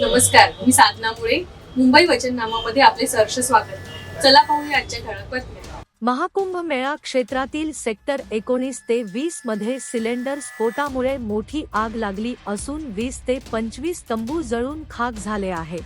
नमस्कार मी साधना मुळे. मुंबई वचननामामध्ये आपले सहर्ष स्वागत. चला पाहूया आजच्या ठळक बातम्या. महाकुंभ मेळा क्षेत्रातील सेक्टर एकोणीस ते वीसमध्ये सिलेंडर स्फोटामुळे मोठी आग लागली असून वीस ते पंचवीस तंबू जळून खाक झाले आहे.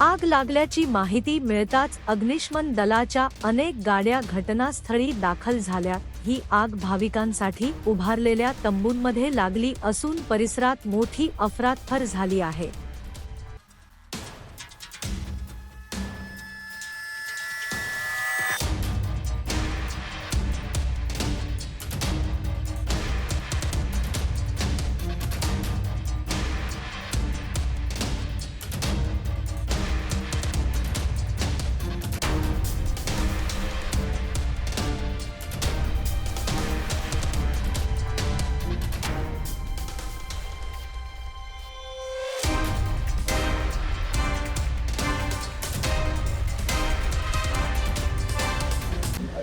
आग लागल्याची माहिती मिळताच अग्निशमन दलाच्या अनेक गाड्या घटनास्थळी दाखल झाल्या. ही आग भाविकांसाठी उभारलेल्या तंबूंमध्ये लागली असून परिसरात मोठी अफरातफर झाली आहे.